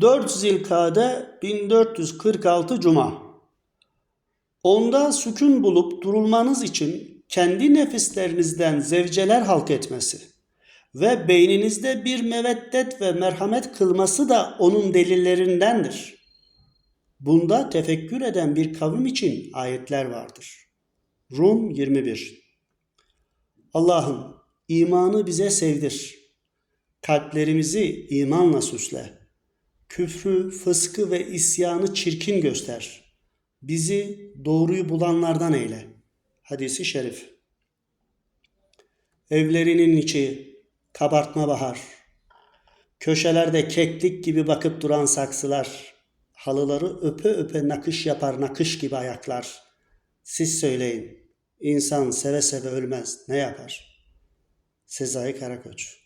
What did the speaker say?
4 Zilkade 1446 Cuma. Onda sükun bulup durulmanız için kendi nefislerinizden zevceler halk etmesi ve beyninizde bir meveddet ve merhamet kılması da onun delillerindendir. Bunda tefekkür eden bir kavim için ayetler vardır. Rum 21 Allah'ım imanı bize sevdir. Kalplerimizi imanla süsle. Küfrü, fıskı ve isyanı çirkin göster. Bizi doğruyu bulanlardan eyle. Hadisi şerif. Evlerinin içi kabartma bahar. Köşelerde keklik gibi bakıp duran saksılar. Halıları öpe öpe nakış yapar nakış gibi ayaklar. Siz söyleyin. İnsan seve seve ölmez. Ne yapar? Sezai Karakoç